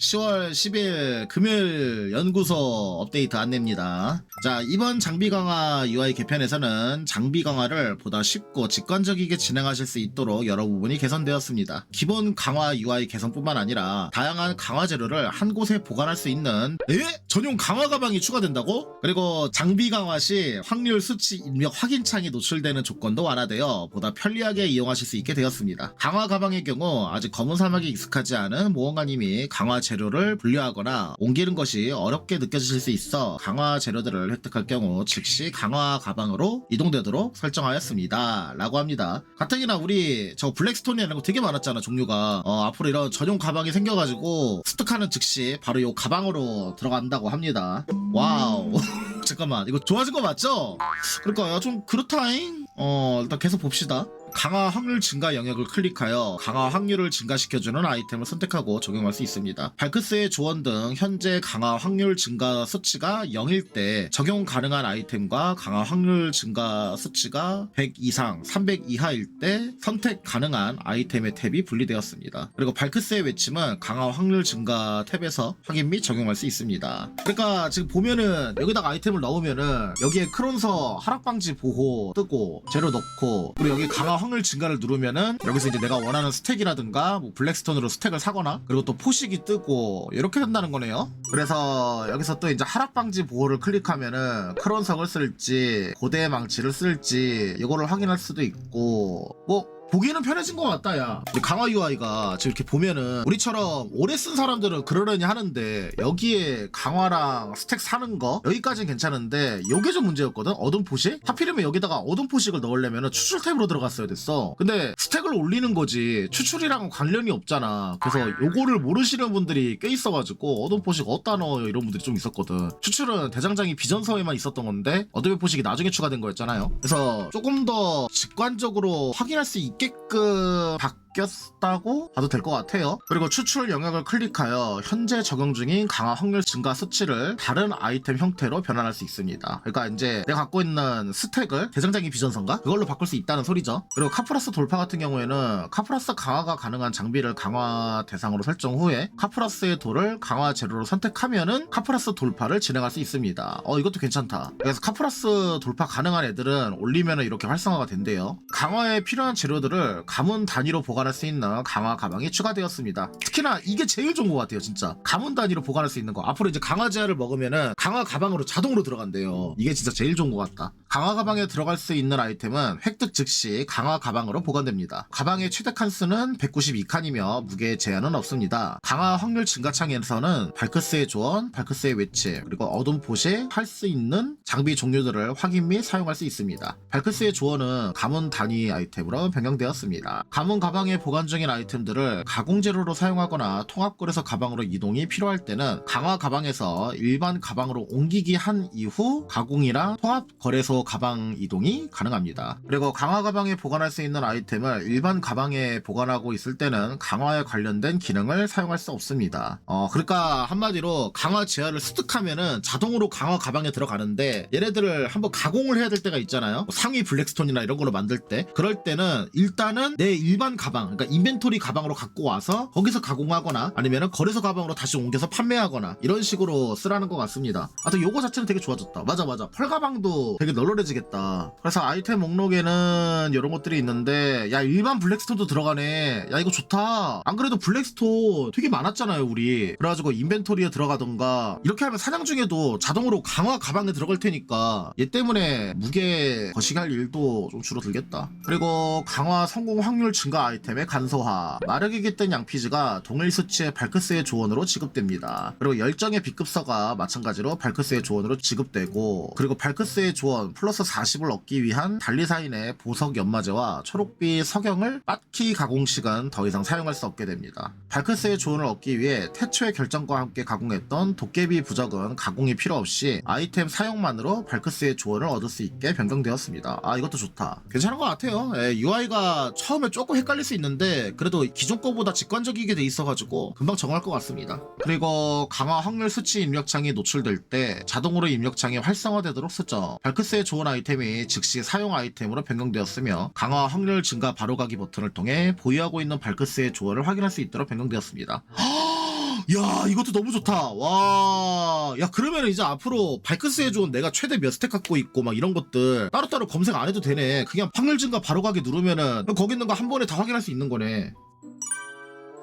10월 10일 금요일 연구소 업데이트 안내입니다. 자, 이번 장비 강화 UI 개편에서는 장비 강화를 보다 쉽고 직관적이게 진행하실 수 있도록 여러 부분이 개선되었습니다. 기본 강화 UI 개선뿐만 아니라 다양한 강화 재료를 한 곳에 보관할 수 있는 에? 전용 강화 가방이 추가된다고? 그리고 장비 강화 시 확률 수치 입력 확인 창이 노출되는 조건도 완화되어 보다 편리하게 이용하실 수 있게 되었습니다. 강화 가방의 경우 아직 검은 사막에 익숙하지 않은 모험가님이 강화 를 분류하거나 옮기는 것이 어렵게 느껴지실 수 있어 강화 재료들을 획득할 경우 즉시 강화 가방으로 이동되도록 설정하였습니다. 라고 합니다. 가뜩이나 우리 저 블랙스톤이라는 거 되게 많았잖아 종류가 어, 앞으로 이런 전용 가방이 생겨가지고 습득하는 즉시 바로 이 가방으로 들어간다고 합니다. 와우 잠깐만 이거 좋아진 거 맞죠? 그러니까 야, 좀 그렇다잉 어 일단 계속 봅시다 강화 확률 증가 영역을 클릭하여 강화 확률을 증가시켜주는 아이템을 선택하고 적용할 수 있습니다. 발크스의 조언 등 현재 강화 확률 증가 수치가 0일 때 적용 가능한 아이템과 강화 확률 증가 수치가 100 이상, 300 이하일 때 선택 가능한 아이템의 탭이 분리되었습니다. 그리고 발크스의 외침은 강화 확률 증가 탭에서 확인 및 적용할 수 있습니다. 그러니까 지금 보면은 여기다가 아이템을 넣으면은 여기에 크론서 하락방지 보호 뜨고 재료 넣고 그리고 여기 강화 확률 증가를 누르면은 여기서 이제 내가 원하는 스택이라든가 뭐 블랙스톤으로 스택을 사거나 그리고 또 포식이 뜨고 이렇게 된다는 거네요. 그래서 여기서 또 이제 하락 방지 보호를 클릭하면은 크론석을 쓸지 고대의 망치를 쓸지 이거를 확인할 수도 있고 뭐 보기는 편해진 것 같다, 야. 강화 UI가 지금 이렇게 보면은 우리처럼 오래 쓴 사람들은 그러려니 하는데 여기에 강화랑 스택 사는 거 여기까지는 괜찮은데 요게 좀 문제였거든. 어둠 포식? 하필이면 여기다가 어둠 포식을 넣으려면 추출 탭으로 들어갔어야 됐어. 근데 스택을 올리는 거지 추출이랑 관련이 없잖아. 그래서 요거를 모르시는 분들이 꽤 있어가지고 어둠 포식 어디다 넣어요 이런 분들이 좀 있었거든. 추출은 대장장이 비전서에만 있었던 건데 어둠의 포식이 나중에 추가된 거였잖아요. 그래서 조금 더 직관적으로 확인할 수 있게 끔 바 뀌었다고 봐도 될 것 같아요. 그리고 추출 영역을 클릭하여 현재 적용 중인 강화 확률 증가 수치를 다른 아이템 형태로 변환할 수 있습니다. 그러니까 이제 내가 갖고 있는 스택을 대장장이 비전선가 그걸로 바꿀 수 있다는 소리죠. 그리고 카프라스 돌파 같은 경우에는 카프라스 강화가 가능한 장비를 강화 대상으로 설정 후에 카프라스의 돌을 강화 재료로 선택하면은 카프라스 돌파를 진행할 수 있습니다. 어 이것도 괜찮다. 그래서 카프라스 돌파 가능한 애들은 올리면은 이렇게 활성화가 된대요. 강화에 필요한 재료들을 가문 단위로 보관 할 수 있는 강화 가방이 추가되었습니다. 특히나 이게 제일 좋은 것 같아요, 진짜. 가문 단위로 보관할 수 있는 거. 앞으로 이제 강화 제한을 먹으면은 강화 가방으로 자동으로 들어간대요. 이게 진짜 제일 좋은 것 같다. 강화 가방에 들어갈 수 있는 아이템은 획득 즉시 강화 가방으로 보관됩니다. 가방의 최대 칸수는 192칸이며 무게 제한은 없습니다. 강화 확률 증가창에서는 발크스의 조언, 발크스의 외침, 그리고 어둠 포시 할 수 있는 장비 종류들을 확인 및 사용할 수 있습니다. 발크스의 조언은 가문 단위 아이템으로 변경되었습니다. 가문 가방에 보관 중인 아이템들을 가공 재료로 사용하거나 통합거래소 가방으로 이동이 필요할 때는 강화 가방에서 일반 가방으로 옮기기 한 이후 가공이랑 통합 거래소 가방 이동이 가능합니다. 그리고 강화 가방에 보관할 수 있는 아이템을 일반 가방에 보관하고 있을 때는 강화에 관련된 기능을 사용할 수 없습니다. 어, 그러니까 한마디로 강화 제한을 습득하면은 자동으로 강화 가방에 들어가는데 얘네들을 한번 가공을 해야 될 때가 있잖아요. 뭐 상위 블랙스톤이나 이런 걸로 만들 때 그럴 때는 일단은 내 일반 가방, 그러니까 인벤토리 가방으로 갖고 와서 거기서 가공하거나 아니면은 거래소 가방으로 다시 옮겨서 판매하거나 이런 식으로 쓰라는 것 같습니다. 아, 또 요거 자체는 되게 좋아졌다. 맞아, 맞아. 펄 가방도 되게 널널해지겠다. 그래서 아이템 목록에는 이런 것들이 있는데 야 일반 블랙스톤도 들어가네. 야 이거 좋다. 안 그래도 블랙스톤 되게 많았잖아요, 우리. 그래가지고 인벤토리에 들어가던가 이렇게 하면 사냥 중에도 자동으로 강화 가방에 들어갈 테니까 얘 때문에 무게 거시기할 일도 좀 줄어들겠다. 그리고 강화 성공 확률 증가 아이템 의 간소화. 마르게 깃든 양피즈가 동일 수치의 발크스의 조언으로 지급됩니다. 그리고 열정의 B급서가 마찬가지로 발크스의 조언으로 지급되고 그리고 발크스의 조언 플러스 40을 얻기 위한 달리사인의 보석 연마제와 초록빛 석영을 빠키 가공식은 더 이상 사용할 수 없게 됩니다. 발크스의 조언을 얻기 위해 태초의 결정과 함께 가공했던 도깨비 부적은 가공이 필요 없이 아이템 사용만으로 발크스의 조언을 얻을 수 있게 변경되었습니다. 아 이것도 좋다. 괜찮은 것 같아요. UI가 처음에 조금 헷갈릴 수 있는데 그래도 기존 거보다 직관적이게 돼 있어가지고 금방 정할 것 같습니다. 그리고 강화 확률 수치 입력창이 노출될 때 자동으로 입력창이 활성화되도록 설정. 발크스의 조언 아이템이 즉시 사용 아이템으로 변경되었으며 강화 확률 증가 바로가기 버튼을 통해 보유하고 있는 발크스의 조언을 확인할 수 있도록 변경되었습니다. 야 이것도 너무 좋다. 와야 그러면 이제 앞으로 발크스에 좋은 내가 최대 몇 스택 갖고 있고 막 이런 것들 따로따로 검색 안 해도 되네. 그냥 확률 증가 바로 가기 누르면은 거기 있는 거 한 번에 다 확인할 수 있는 거네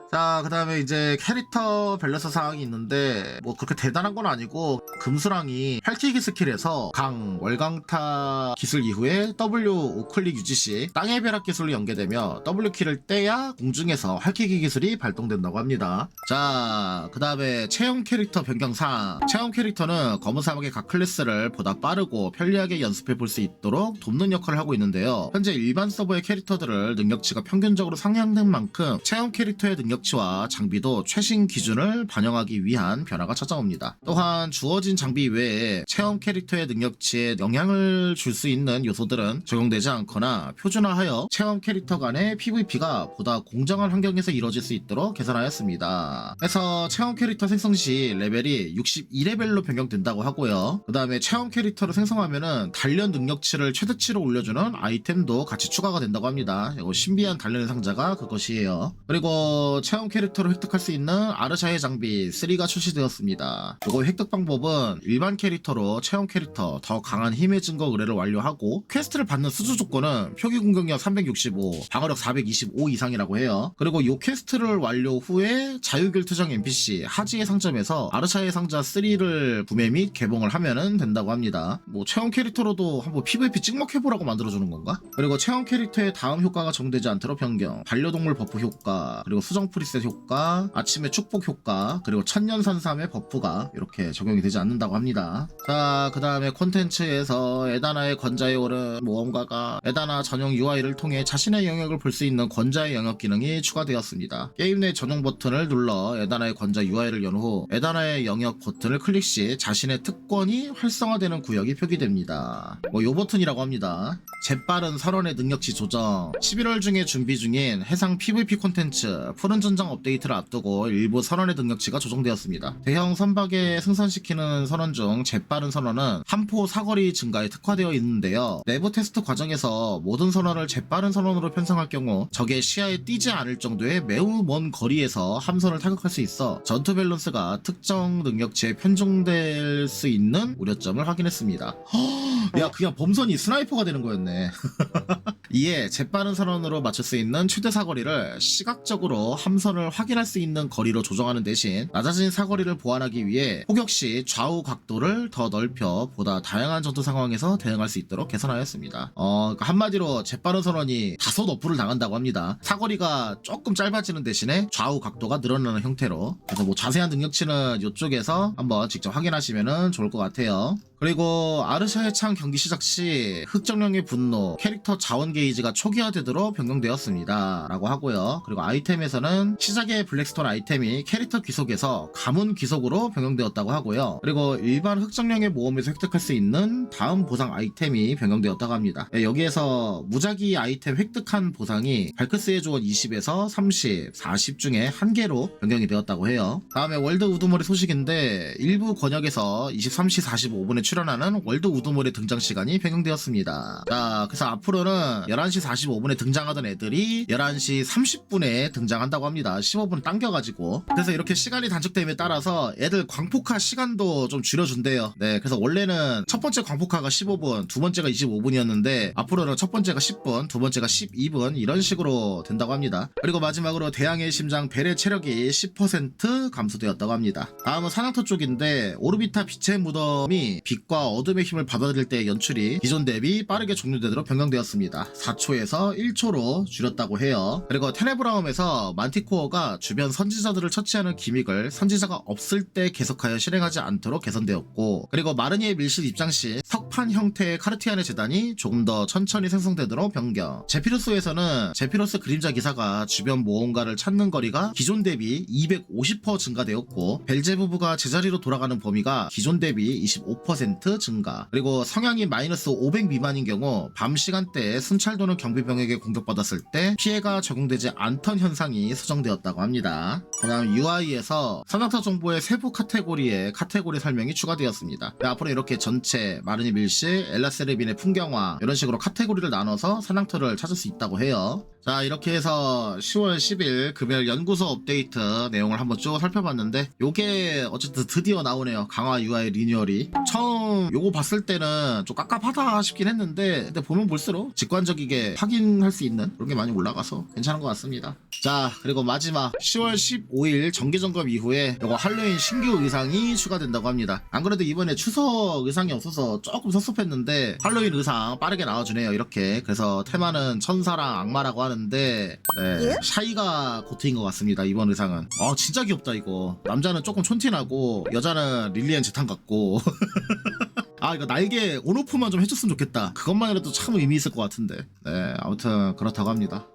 자, 그 다음에 이제 캐릭터 밸런스 사항이 있는데, 뭐 그렇게 대단한 건 아니고, 금수랑이 팔키기 스킬에서 강, 월강타 기술 이후에 W 우클릭 유지 시 땅의 벼락 기술로 연계되며 W키를 떼야 공중에서 활키기 기술이 발동된다고 합니다. 자, 그 다음에 체험 캐릭터 변경 사항. 체험 캐릭터는 검은 사막의 각 클래스를 보다 빠르고 편리하게 연습해 볼 수 있도록 돕는 역할을 하고 있는데요. 현재 일반 서버의 캐릭터들을 능력치가 평균적으로 상향된 만큼 체험 캐릭터의 능력 치와 장비도 최신 기준을 반영하기 위한 변화가 찾아옵니다. 또한 주어진 장비 외에 체험 캐릭터의 능력치에 영향을 줄 수 있는 요소들은 적용되지 않거나 표준화하여 체험 캐릭터 간의 PVP가 보다 공정한 환경에서 이루어질 수 있도록 개선하였습니다. 그래서 체험 캐릭터 생성 시 레벨이 61레벨로 변경된다고 하고요. 그 다음에 체험 캐릭터를 생성하면은 단련 능력치를 최대치로 올려주는 아이템도 같이 추가가 된다고 합니다. 이거 신비한 단련의 상자가 그것이에요. 그리고 체험 캐릭터를 획득할 수 있는 아르샤의 장비 3가 출시되었습니다. 이거 획득 방법은 일반 캐릭터로 체험 캐릭터 더 강한 힘의 증거 의뢰를 완료하고 퀘스트를 받는 수주 조건은 표기 공격력 365, 방어력 425 이상이라고 해요. 그리고 이 퀘스트를 완료 후에 자유길 투정 NPC 하지의 상점에서 아르샤의 상자 3를 구매 및 개봉을 하면은 된다고 합니다. 뭐 체험 캐릭터로도 한번 PVP 찍먹해보라고 만들어주는 건가? 그리고 체험 캐릭터의 다음 효과가 적용되지 않도록 변경, 반려동물 버프 효과, 그리고 수정 프리셋 효과, 아침의 축복 효과, 그리고 천년산삼의 버프가 이렇게 적용이 되지 않는다고 합니다. 자, 그 다음에 콘텐츠에서 에다나의 권자에 오른 모험가가 에다나 전용 UI를 통해 자신의 영역을 볼 수 있는 권자의 영역 기능이 추가되었습니다. 게임 내 전용 버튼을 눌러 에다나의 권자 UI를 연 후 에다나의 영역 버튼을 클릭 시 자신의 특권이 활성화되는 구역이 표기됩니다. 뭐 요 버튼이라고 합니다. 재빠른 설원의 능력치 조정 11월 중에 준비 중인 해상 PVP 콘텐츠 푸른 전장 업데이트를 앞두고 일부 선원의 능력치가 조정되었습니다. 대형 선박에 승선시키는 선원 중 재빠른 선원은 함포 사거리 증가에 특화되어 있는데요. 내부 테스트 과정에서 모든 선원을 재빠른 선원으로 편성할 경우 적의 시야에 띄지 않을 정도의 매우 먼 거리에서 함선을 타격할 수 있어 전투 밸런스가 특정 능력치에 편중될 수 있는 우려점을 확인했습니다. 야 그냥 범선이 스나이퍼가 되는 거였네. 이에 재빠른 선언으로 맞출 수 있는 최대 사거리를 시각적으로 함선을 확인할 수 있는 거리로 조정하는 대신 낮아진 사거리를 보완하기 위해 포격 시 좌우 각도를 더 넓혀 보다 다양한 전투 상황에서 대응할 수 있도록 개선하였습니다. 어, 그러니까 한마디로 재빠른 선언이 다소 너프를 당한다고 합니다. 사거리가 조금 짧아지는 대신에 좌우 각도가 늘어나는 형태로 그래서 뭐 자세한 능력치는 이쪽에서 한번 직접 확인하시면 좋을 것 같아요. 그리고 아르샤의 창 경기 시작 시 흑정령의 분노 캐릭터 자원 게이지가 초기화되도록 변경되었습니다. 라고 하고요. 그리고 아이템에서는 시작의 블랙스톤 아이템이 캐릭터 귀속에서 가문 귀속으로 변경되었다고 하고요. 그리고 일반 흑정령의 모험에서 획득할 수 있는 다음 보상 아이템이 변경되었다고 합니다. 네, 여기에서 무작위 아이템 획득한 보상이 발크스의 조언 20에서 30, 40 중에 한 개로 변경이 되었다고 해요. 다음에 월드 우두머리 소식인데 일부 권역에서 23시 45분에 출연하는 월드 우드몰의 등장 시간이 변경되었습니다. 자, 그래서 앞으로는 11시 45분에 등장하던 애들이 11시 30분에 등장한다고 합니다. 15분 당겨가지고. 그래서 이렇게 시간이 단축됨에 따라서 애들 광폭화 시간도 좀 줄여준대요. 네, 그래서 원래는 첫 번째 광폭화가 15분, 두 번째가 25분이었는데 앞으로는 첫 번째가 10분, 두 번째가 12분 이런 식으로 된다고 합니다. 그리고 마지막으로 대항의 심장 벨의 체력이 10% 감소되었다고 합니다. 다음은 사냥터 쪽인데 오르비타 빛의 무덤이 빛과 어둠의 힘을 받아들일 때 연출이 기존 대비 빠르게 종료되도록 변경되었습니다. 4초에서 1초로 줄였다고 해요. 그리고 테네브라움에서 만티코어가 주변 선지자들을 처치하는 기믹을 선지자가 없을 때 계속하여 실행하지 않도록 개선되었고 그리고 마르니의 밀실 입장 시 석판 형태의 카르티안의 재단이 조금 더 천천히 생성되도록 변경 제피로스에서는 제피로스 그림자 기사가 주변 모험가를 찾는 거리가 기존 대비 250% 증가되었고 벨제부부가 제자리로 돌아가는 범위가 기존 대비 25% 20% 증가. 그리고 성 향이 마이너스 500 미만인 경우 밤 시간대에 순찰 도는 경비병에게 공격받았을 때 피해가 적용되지 않던 현상이 수정되었다고 합니다. 그 다음 UI에서 산악타 정보의 세부 카테고리에 카테고리 설명이 추가되었습니다. 네, 앞으로 이렇게 전체 마르니 밀시, 엘라세르빈의 풍경화 이런 식으로 카테고리를 나눠서 산악터를 찾을 수 있다고 해요. 자 이렇게 해서 10월 10일 금요일 연구소 업데이트 내용을 한번 쭉 살펴봤는데 요게 어쨌든 드디어 나오네요 강화 UI 리뉴얼이 처음 요거 봤을 때는 좀 깝깝하다 싶긴 했는데 근데 보면 볼수록 직관적이게 확인할 수 있는 그런 게 많이 올라가서 괜찮은 것 같습니다. 자 그리고 마지막. 10월 15일 정기점검 이후에 요거 할로윈 신규 의상이 추가된다고 합니다. 안 그래도 이번에 추석 의상이 없어서 조금 섭섭했는데 할로윈 의상 빠르게 나와주네요 이렇게. 그래서 테마는 천사랑 악마라고 하는데 네, 샤이가 고트인 것 같습니다 이번 의상은. 아 진짜 귀엽다 이거. 남자는 조금 촌티나고 여자는 릴리안 제탄 같고 아 이거 날개 온오프만 좀 해줬으면 좋겠다. 그것만이라도 참 의미 있을 것 같은데. 네 아무튼 그렇다고 합니다